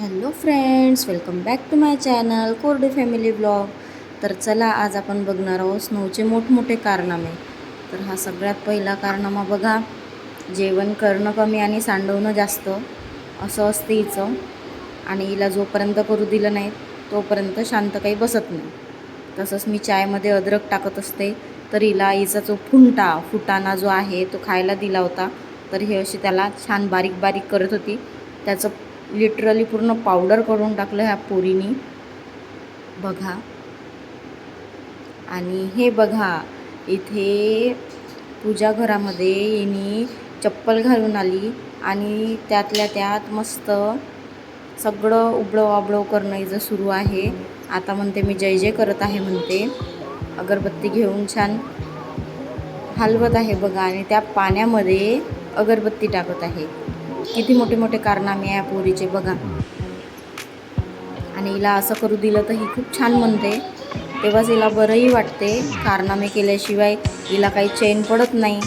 Hello friends welcome back to my channel Korde family blog. तर चला आज आपण बघणार आहोत स्नोचे मोठमोठे कारनामे. तर हा सगळ्यात पहिला कारनामा बघा. जेवण करणं कमी आणि सांडवणं जास्त. असं असतं हिचं. आणि हिला जोपर्यंत करू दिलं नाही तोपर्यंत शांत काही बसत नाही. तसंच मी चायमध्ये अद्रक टाकत असते तर हिला आईचा जो फुंटा फुटाणा जो आहे तो खायला दिला होता. तर हे अशी त्याला छान बारीक बारीक करत होती. त्याचं लिटरली पूर्ण पावडर करून टाकलं ह्या पोरीनी. बघा. आणि हे बघा इथे पूजा घरामध्ये यांनी चप्पल घालून आली आणि त्यातल्या त्यात मस्त सगळं उबळं वाबळं करणं इथं सुरू आहे. आता म्हणते मी जय जय करत आहे म्हणते. अगरबत्ती घेऊन छान हलवत आहे बघा आणि त्या पाण्यामध्ये अगरबत्ती टाकत आहे. किती मोठे मोठे कारनामे आहे पोरीचे बघा. आणि हिला असं करू दिलं तर ही खूप छान म्हणते. तेव्हाच हिला बरंही वाटते कारनामे केल्याशिवाय हिला काही चैन पडत नाही.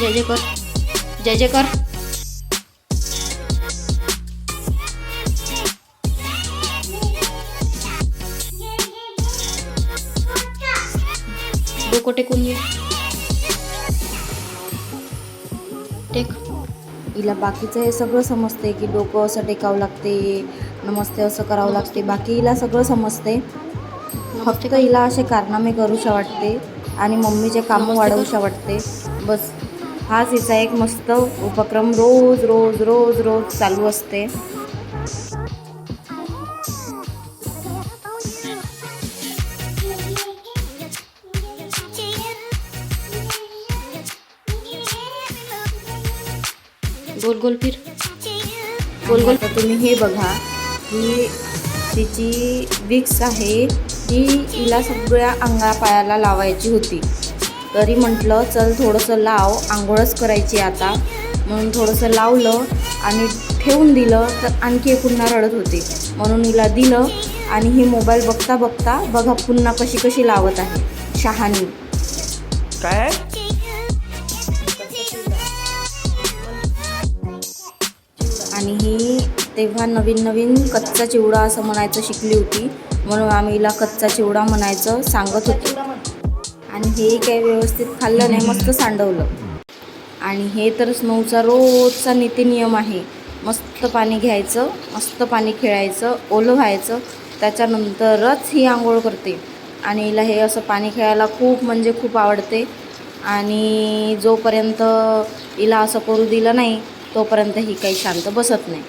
जय जय कर जय जय कर डोकं टेकून घे टेक. हिला बाकीचं हे सगळं समजते की डोकं असं टेकावं लागते नमस्ते असं करावं लागते. बाकी हिला सगळं समजते फक्त हिला असे कारनामे करूशा वाटते आणि मम्मीचे कामं वाढवूशा वाटते बस. हाच हिचा एक मस्त उपक्रम रोज रोज रोज रोज चालू असते. गोल फिर गोल गोल तुम्ही हे बघा. ही तिची विक्स आहे. ही हिला सगळ्या अंगा पायाला लावायची होती. तरी म्हटलं चल थोडंसं लाव. आंघोळच करायची आता. म्हणून थोडंसं लावलं आणि ठेवून दिलं तर आणखी एक पुन्हा रडत होती. म्हणून हिला दिलं आणि ही मोबाईल बघता बघता बघा पुन्हा कशी कशी लावत आहे. शहाणी. काय? आणि ही तेव्हा नवीन नवीन कच्चा चिवडा असं म्हणायचं शिकली होती. म्हणून आम्ही हिला कच्चा चिवडा म्हणायचं सांगत होतो. आणि हे काही व्यवस्थित खाल्लं नाही मस्त सांडवलं. आणि हे तर स्नोचा रोजचा नीतिनियम आहे. मस्त पाणी घ्यायचं मस्त पाणी खेळायचं ओलं व्हायचं. त्याच्यानंतरच ही आंघोळ करते. आणि हिला हे असं पाणी खेळायला खूप म्हणजे खूप आवडते. आणि जोपर्यंत हिला असं करू दिलं नाही तोपर्यंत ही काही शांत बसत नाही.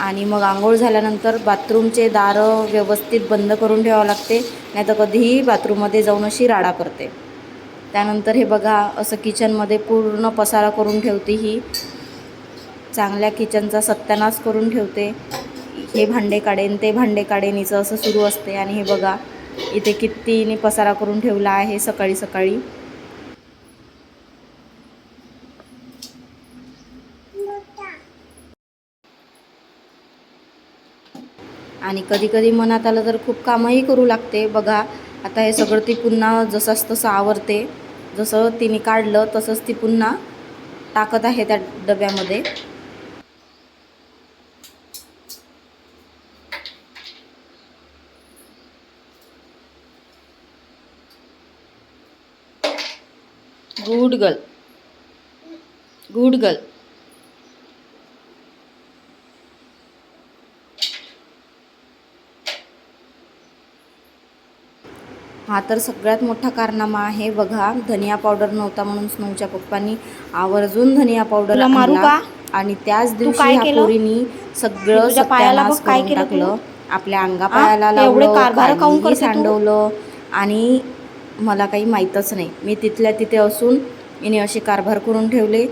आणि मग आंघोळ झाल्यानंतर बाथरूमचे दारं व्यवस्थित बंद करून ठेवावं लागते नाही तर कधीही बाथरूममध्ये जाऊन अशी राडा करते. त्यानंतर हे बघा असं किचनमध्ये पूर्ण पसारा करून ठेवते ही. चांगल्या किचनचा सत्यानाश करून ठेवते. हे भांडे काढेन ते भांडे काढेन हिचं असं सुरू असते. आणि हे बघा इथे कितीने पसारा करून ठेवला आहे सकाळी सकाळी. आणि कधी कधी मनात आलं तर खूप कामही करू लागते. बघा आता हे सगळं ती पुन्हा जसंच तसं आवरते. जसं तिने काढलं तसंच ती पुन्हा टाकत आहे त्या डब्यामध्ये. गुड गर्ल गुड गर्ल हा तर सगळ्यात मोठा कारनामा आहे बघा धनिया पावडर नव्हता म्हणून स्नोच्या पप्पांनी आवर्जून धनिया पावडर मारू का? आणि त्याच दिवशी ह्या? पोरीनी सगळं पायाला सत्यानाश काय करून? टाकलं. आपल्या अंगापायाला लावलं? सांडवलं. आणि मला काही माहीतच नाही. मी तिथल्या तिथे असून हिने असे कारभार करून ठेवले.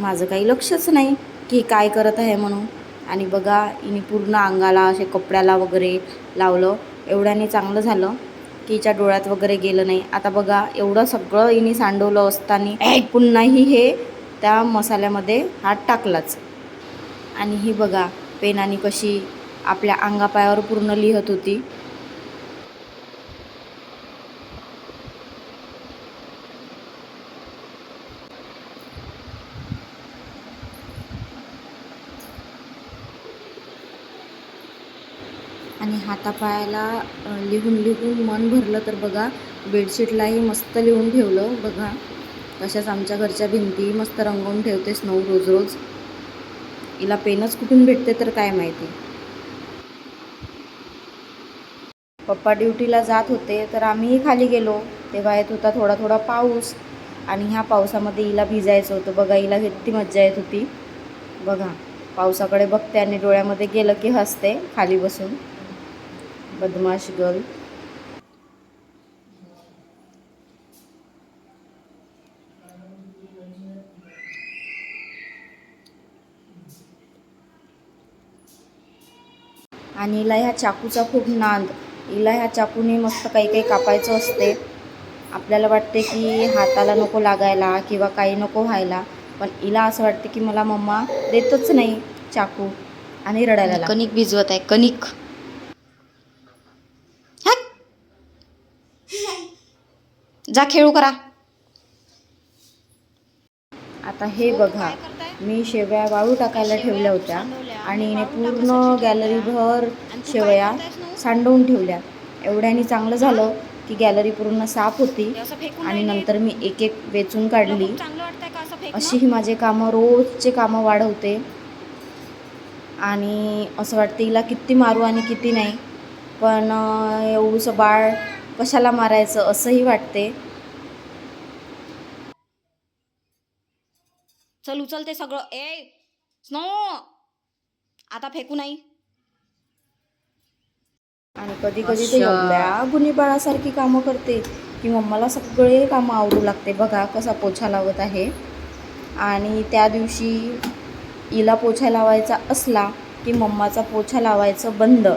माझं काही लक्षच नाही की काय करत आहे म्हणून. आणि बघा हिने पूर्ण अंगाला असे कपड्याला वगैरे लावलं. एवढ्याने चांगलं झालं. की हिच्या डोळ्यात वगैरे गेलं नाही. आता बघा एवढं सगळं हिने सांडवलं असताना. पुन्हाही हे त्या मसाल्यामध्ये हात टाकलाच. आणि ही बघा पेनाने कशी आपल्या अंगापायावर पूर्ण लिहत होती आणि हातापायाला लिहून लिहून मन भरलं तर बघा बेडशीटलाही मस्त लिहून ठेवलं बघा. तशाच आमच्या घरच्या भिंती मस्त रंगवून ठेवते स्नो रोज रोज. हिला पेनच कुठून भेटते तर काय माहिती. पप्पा ड्युटीला जात होते तर आम्हीही खाली गेलो. तेव्हा येत होता थोडा थोडा पाऊस आणि ह्या पावसामध्ये हिला भिजायचं होतं. बघा हिला किती मज्जा येत होती. बघा पावसाकडे बघते आणि डोळ्यामध्ये गेलं की हसते खाली बसून. बदमाश गर्ल. आणि हिला ह्या चाकूचा खूप नांद. हिला ह्या चाकूने मस्त काही काही कापायचं असते. आपल्याला वाटते की हाताला नको लागायला किंवा काही नको व्हायला. पण हिला असं वाटते की मला मम्मा देतच नाही चाकू आणि रडायला कणिक भिजवत आहे कणिक. जा खेळू करा. आता हे बघा मी शेवया वाळू टाकायला ठेवल्या होत्या आणि पूर्ण गॅलरीभर शेवया सांडवून ठेवल्या. एवढ्याने चांगलं झालं की गॅलरी पूर्ण साफ होती आणि नंतर मी एक एक वेचून काढली. अशी ही माझे कामं रोजचे कामं वाढवते. आणि असं वाटतं हिला किती मारू आणि किती नाही. पण एवढंसं बाळ कशाला मारायचं असंही वाटते. चल उचल ते सगळं. ए स्नो. आता फेकू नाही. आणि कधी कधी ते. एवढ्या गुन्हे बाळासारखी कामं करते की मम्माला सगळे कामं आवडू लागते. बघा कसा पोछा लावत आहे. आणि त्या दिवशी हिला पोछा लावायचा असला की मम्माचा पोछा लावायचं बंद.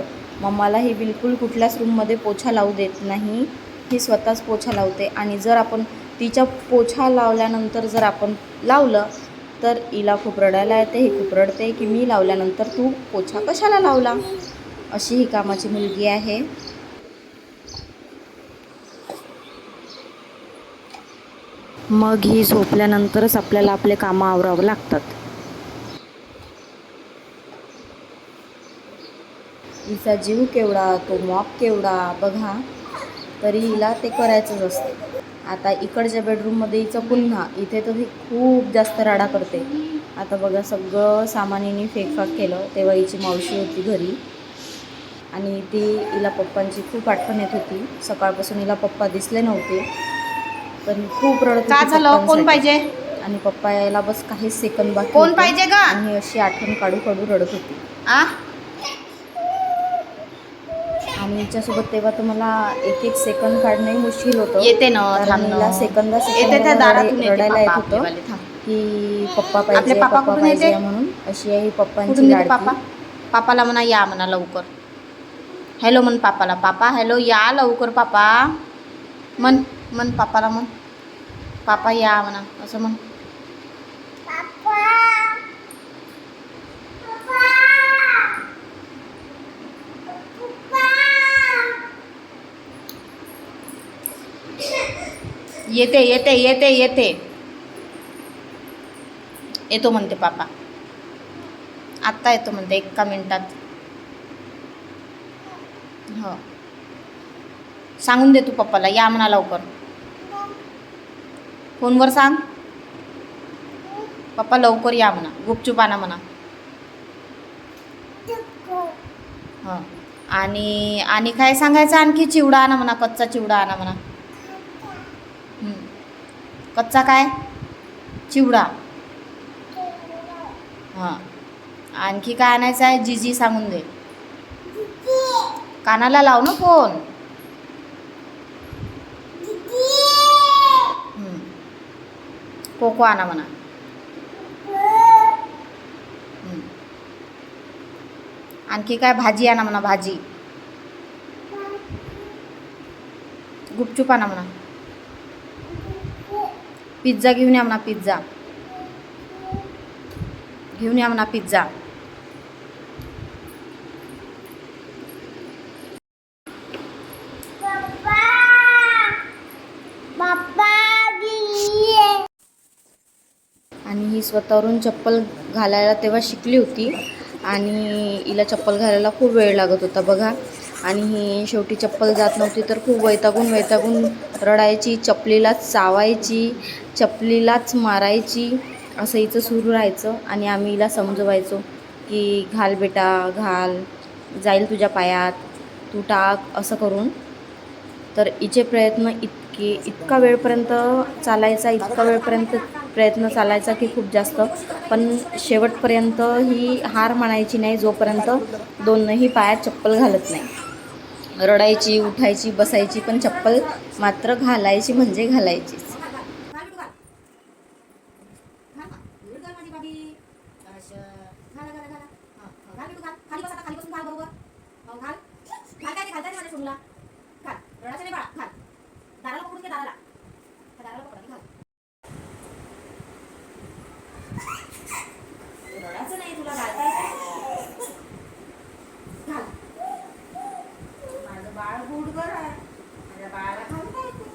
मम्माला ही बिलकुल कुठल्याच रूममध्ये पोछा लावू देत नाही. ही स्वतःच पोछा लावते. आणि जर आपण तिच्या पोछा लावल्यानंतर जर आपण लावलं तर हिला खूप रडायला येते ही खूप रडते की मी लावल्यानंतर तू पोछा कशाला लावला? अशी ही कामाची मुलगी आहे. मग ही झोपल्यानंतरच आपल्याला आपले कामं आवरावं लागतात. हिचा जीव केवढा तो मॉप केवढा बघा. तरी हिला ते करायचंच असतं. आता इकडच्या बेडरूममध्ये हिचं पुन्हा इथे तर ही खूप जास्त राडा करते. आता बघा सगळं सामान हिने फेकफाक केलं तेव्हा हिची मावशी होती घरी. आणि ती हिला पप्पांची खूप आठवण येत होती. सकाळपासून हिला पप्पा दिसले नव्हते. पण खूप रडत झालं? कोण. पाहिजे? आणि पप्पा यायला बस काहीच सेकंद बाकी कोण. पाहिजे का? आणि अशी आठवण काढू काढू रडत होती. आ? आणि हिच्यासोबत तेव्हा तर मला एक एक सेकंद काढणंही मुश्किल होतं. येते ना ना. सेकंदा येते त्या दारातून रडायला येत होतं. की पप्पा पाहिजे पप्पा पाहिजे? म्हणून अशी आहे ही पप्पांची पापा पापाला म्हणा या म्हणा लवकर. हॅलो म्हण पापाला. पापा हॅलो या लवकर पापा. म्हण म्हण पापाला म्हण. पापा या म्हणा असं म्हण. येते येते येते येते. येतो म्हणते पापा. आत्ता येतो म्हणते एका मिनटात. हो. सांगून दे तू पप्पाला या म्हणा लवकर. फोनवर सांग. पप्पा लवकर या म्हणा गुपचूप आणा म्हणा. हां. आणि आणि काय सांगायचं? आणखी चिवडा आणा म्हणा कच्चा चिवडा आणा म्हणा. कच्चा काय? चिवडा. हां. आणखी काय आणायचं आहे? जीजी सांगून दे. कानाला लाव ना फोन. कोको आणा म्हणा. आणखी काय? भाजी आणा म्हणा भाजी. गुपचूप आणा म्हणा. पिझ्झा घेऊन या म्हणा पिझ्झा. घेऊन या म्हणा पिझ्झा. आणि ही स्वतःवरून चप्पल घालायला तेव्हा शिकली होती. आणि हिला चप्पल घालायला खूप वेळ लागत होता बघा. आणि ही शेवटी चप्पल जात नव्हती तर खूप वैतागून वैतागून रडायची चपलीलाच चावायची चपलीलाच मारायची असं हिचं सुरू राहायचं. आणि आम्ही हिला समजवायचो की घाल बेटा घाल जाईल तुझ्या पायात तू टाक असं करून. तर हिचे प्रयत्न इतके इतका वेळपर्यंत चालायचा इतका वेळपर्यंत प्रयत्न चालायचा की खूप जास्त. पण शेवटपर्यंत ही हार मानायची नाही जोपर्यंत दोनही पायात चप्पल घालत नाही. रडायची उठायची बसायची पण चप्पल मात्र घालायची म्हणजे घालायचीच माझं बाळ गुडगर आहे माझ्या बाळाला घालता येते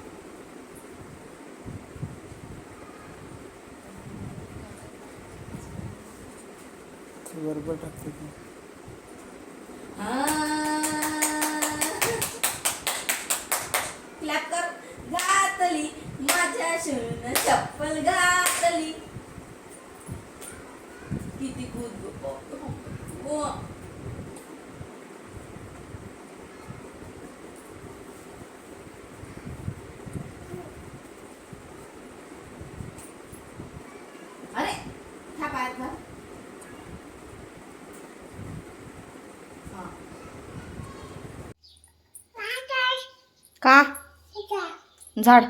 बरोबर टाकते ती. क्लॅप कर. घातली माझ्या शून चप्पल घातली किती गुद गो अरे ह्या पायात घाल हा का झाड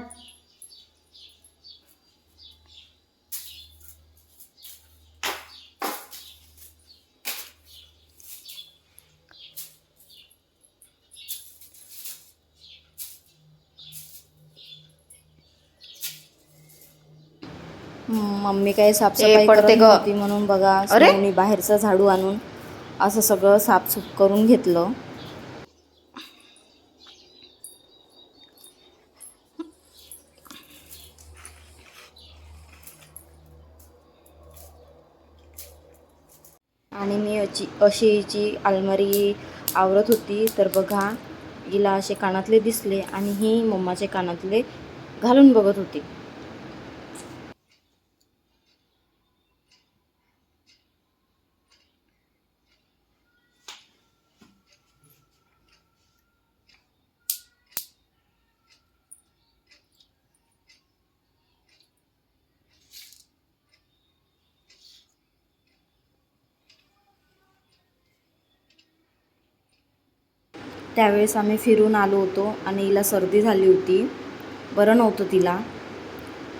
मम्मी काय साफसफाई पडते करत ग. होती म्हणून बघा अरे? बाहेरचा झाडू आणून असं सगळं साफसूफ करून घेतलं आणि मी अशी अशी हिची अलमारी आवरत होती तर बघा हिला असे कानातले दिसले आणि ही मम्माचे कानातले घालून बघत होती. त्यावेळेस आम्ही फिरून आलो होतो आणि हिला सर्दी झाली होती. बरं नव्हतं तिला.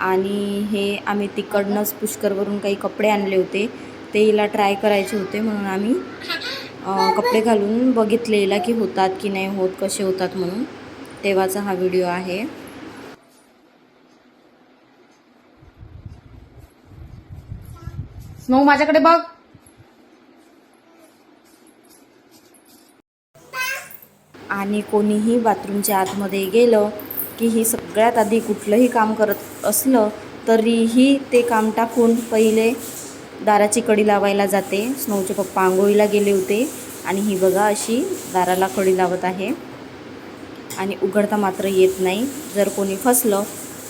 आणि हे आम्ही तिकडनंच पुष्करवरून काही कपडे आणले होते. ते हिला ट्राय करायचे होते म्हणून आम्ही कपडे घालून बघितले हिला की होतात की नाही होत कसे होतात म्हणून. तेव्हाचा हा व्हिडिओ आहे. स्नो माझ्याकडे बघ. आणि कोणीही बाथरूमच्या आतमध्ये गेलं की ही सगळ्यात आधी कुठलंही काम करत असलं तरीही ते काम टाकून पहिले दाराची कडी लावायला जाते. स्नोचे पप्पा आंघोळीला गेले होते आणि ही बघा अशी दाराला कडी लावत आहे. आणि उघडता मात्र येत नाही. जर कोणी फसलं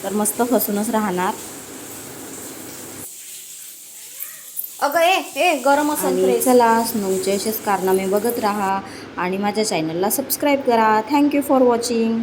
तर मस्त फसूनच राहणार. अगं ए ए गरम असेल आणि चला स्नोचे असेच कारनामे बघत राहा. आणि माझ्या चॅनलला सबस्क्राईब करा. Thank you for watching